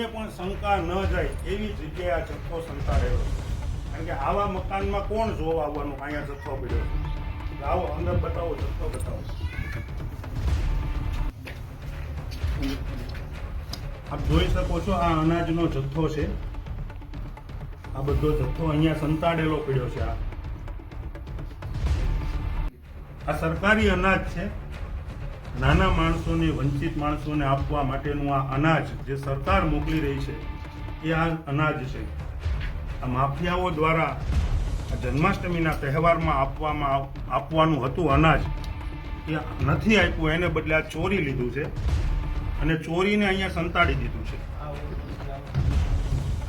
કોઈને પણ શંકા ન જાય એવી જગ્યાએ આ જથ્થો સંતાડેલો કારણ કે આવા મકાનમાં કોણ જોવા આવવાનું અહીંયા જથ્થો પડ્યો છે? આવો અંદર બતાવો, જથ્થો બતાવો. આપ જોઈ શકો છો આ અનાજનો જથ્થો છે. આ બધો જથ્થો અહીંયા સંતાડેલો પડ્યો છે આ. આ સરકારી અનાજ છે. નાના માણસોને, વંચિત માણસોને આપવા માટેનું આ અનાજ જે સરકાર મોકલી રહી છે, એ આ અનાજ છે. આ માફિયાઓ દ્વારા જન્માષ્ટમીના તહેવારમાં આપવામાં આપવાનું હતું અનાજ. એ નથી આપ્યું, એને બદલે આ ચોરી લીધું છે. અને ચોરીને અહીંયા સંતાડી દીધું છે.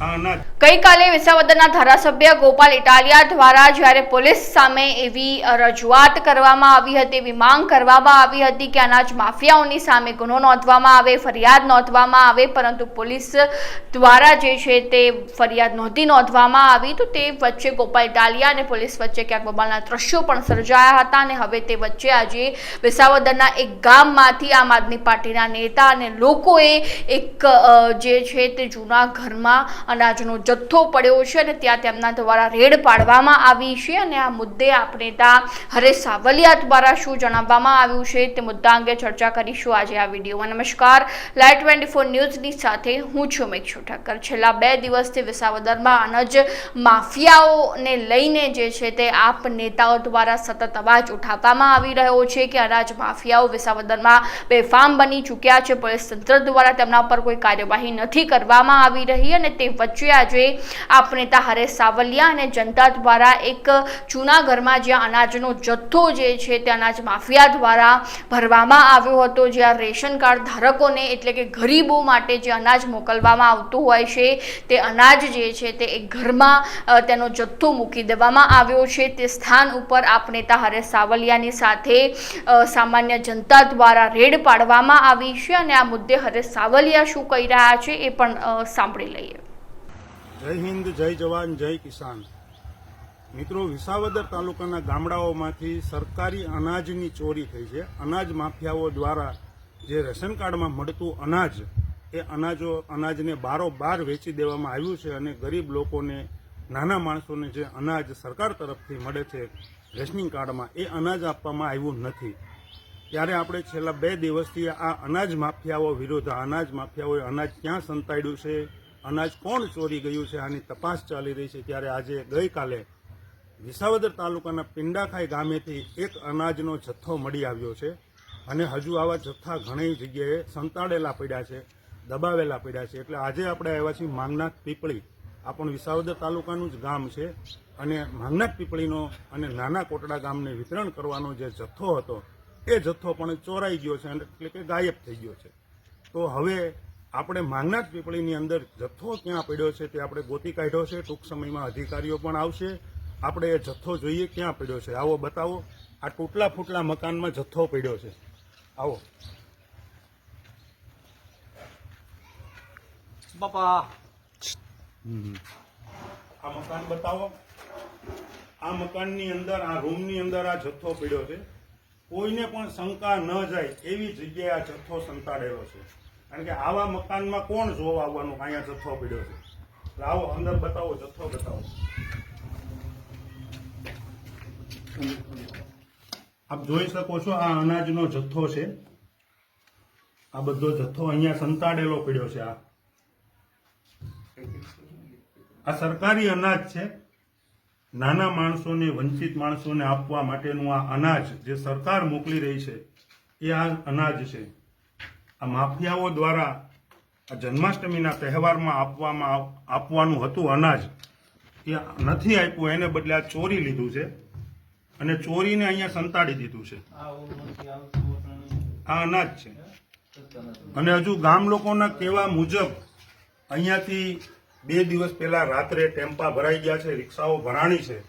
ગઈકાલે વિસાવદરના ધારાસભ્ય ગોપાલ ઇટાલિયા દ્વારા જ્યારે પોલીસ સામે એવી રજૂઆત કરવામાં આવી હતી, એવી માંગ કરવામાં આવી હતી કે અનાજ માફિયાઓની સામે ગુનો નોંધવામાં આવે, ફરિયાદ નોંધવામાં આવે, પરંતુ પોલીસ દ્વારા જે છે તે ફરિયાદ નહોતી નોંધવામાં આવી, તો તે વચ્ચે ગોપાલ ઇટાલિયા અને પોલીસ વચ્ચે ક્યાંક બબાલના દ્રશ્યો પણ સર્જાયા હતા અને હવે તે વચ્ચે આજે વિસાવદરના એક ગામમાંથી આમ આદમી પાર્ટીના નેતા અને લોકોએ એક જે છે તે જૂના ઘરમાં અનાજનો જથ્થો પડ્યો છે અને ત્યાં તેમના દ્વારા રેડ પાડવામાં આવી છે અને આ મુદ્દે આપણે નેતા હરેશ સાવલિયા દ્વારા શું જણાવવામાં આવ્યું છે તે મુદ્દા અંગે ચર્ચા કરીશું આજે આ વિડીયોમાં. નમસ્કાર. લાઈવ ટ્વેન્ટી ફોર ન્યૂઝની સાથે હું છું મેક્ષુ ઠક્કર છેલ્લા બે દિવસથી વિસાવદરમાં અનાજ માફિયાઓને લઈને જે છે તે આપ નેતાઓ દ્વારા સતત અવાજ ઉઠાવવામાં આવી રહ્યો છે કે અનાજ માફિયાઓ વિસાવદરમાં બેફામ બની ચૂક્યા છે. પોલીસ તંત્ર દ્વારા તેમના પર કોઈ કાર્યવાહી નથી કરવામાં આવી રહી અને તે વચ્ચે આજે આપ નેતા હરેશ સાવલિયા અને જનતા દ્વારા એક જૂના ઘરમાં જ્યાં અનાજનો જથ્થો જે છે તે અનાજ માફિયા દ્વારા ભરવામાં આવ્યો હતો જ્યાં રેશન કાર્ડ ધારકોને એટલે કે ગરીબો માટે જે અનાજ મોકલવામાં આવતું હોય છે, તે અનાજ જે છે તે એક ઘરમાં તેનો જથ્થો મૂકી દેવામાં આવ્યો છે. તે સ્થાન ઉપર આપ નેતા હરેશ સાવલિયાની સાથે સામાન્ય જનતા દ્વારા રેડ પાડવામાં આવી છે અને આ મુદ્દે હરેશ સાવલિયા શું કહી રહ્યા છે એ પણ સાંભળી લઈએ. જય હિન્દ, જય જવાન, જય કિસાન. મિત્રો, વિસાવદર તાલુકાના ગામડાઓમાંથી સરકારી અનાજની ચોરી થઈ છે. અનાજ માફિયાઓ દ્વારા જે રેશન કાર્ડમાં મળતું અનાજ, એ અનાજો, અનાજને બારોબાર વેચી દેવામાં આવ્યું છે અને ગરીબ લોકોને, નાના માણસોને જે અનાજ સરકાર તરફથી મળે છે રેશનિંગ કાર્ડમાં, એ અનાજ આપવામાં આવ્યું નથી. ત્યારે આપણે છેલ્લા બે દિવસથી આ અનાજ માફિયાઓ વિરુદ્ધ અનાજ માફિયાઓએ અનાજ ક્યાં સંતાડ્યું છે? અનાજ કોણ ચોરી ગયું છે, આની તપાસ ચાલી રહી છે. ત્યારે આજે ગઈકાલે વિસાવદર તાલુકાના પિંડાખાઈ ગામેથી એક અનાજનો જથ્થો મળી આવ્યો છે અને હજુ આવા જથ્થા ઘણી જગ્યાએ સંતાડેલા પડ્યા છે, દબાવેલા પડ્યા છે. એટલે આજે આપણે આવ્યા છીએ માંગનાથ પીપળી. આ પણ વિસાવદર તાલુકાનું જ ગામ છે અને માંગનાથ પીપળીનો અને નાના કોટડા ગામને વિતરણ કરવાનો જે જથ્થો હતો, એ જથ્થો પણ ચોરાઈ ગયો છે એટલે કે ગાયબ થઈ ગયો છે. તો હવે આપણે માંગનાથ પીપળીની અંદર જથ્થો ક્યાં પડ્યો છે તે આપણે ગોતી કાઢ્યો છે. ટૂંક સમયમાં અધિકારીઓ પણ આવશે. આપણે એ જથ્થો જોઈએ ક્યાં પડ્યો છે. આવો બતાવો. આ તૂટલા ફૂટલા મકાનમાં જથ્થો પડ્યો છે. આવો. બાપા. આ મકાન બતાવો. આ મકાનની અંદર આ રૂમની અંદર આ જથ્થો પડ્યો છે. કોઈને પણ શંકા ન જાય એવી જગ્યાએ આ જથ્થો સંતાડેલો છે. કારણ કે આવા મકાનમાં કોણ જોવા આવવાનું? અહીંયા જથ્થો પડ્યો છે. આવો અંદર બતાવો, જથ્થો બતાવો. આપ જોઈ શકો છો આ અનાજનો જથ્થો છે. આ બધો જથ્થો અહીંયા સંતાડેલો પડ્યો છે આ. આ સરકારી અનાજ છે. નાના માણસોને, વંચિત માણસોને આપવા માટેનું આ અનાજ જે સરકાર મોકલી રહી છે, એ આ અનાજ છે. આ માફિયાઓ દ્વારા આ જન્માષ્ટમીના તહેવારમાં આપવામાં આપવાનું હતું અનાજ. એ નથી આપ્યું એને બદલે આ ચોરી લીધું છે. અને ચોરીને અહીંયા સંતાડી દીધું છે. આ અનાજ છે. અને હજુ ગામ લોકોના કહેવા મુજબ અહીંયાથી બે દિવસ પહેલા રાત્રે ટેમ્પા ભરાઈ ગયા છે રિક્ષાઓ ભરાણી છે.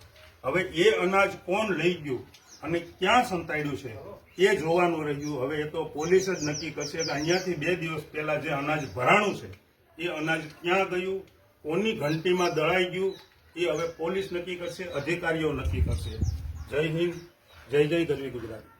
હવે એ અનાજ કોણ લઈ ગયું? અને ક્યાં સંતાડ્યું છે? એ જોવાનું રહ્યું. હવે એ તો પોલીસ જ નક્કી કરશે કે અહીંયાથી બે દિવસ પહેલા જે અનાજ ભરાણું છે, એ અનાજ ક્યાં ગયું? કોની ઘંટીમાં દળાઈ ગયું? એ હવે પોલીસ નક્કી કરશે, અધિકારીઓ નક્કી કરશે. જય હિન્દ, જય જય ગરવી ગુજરાત.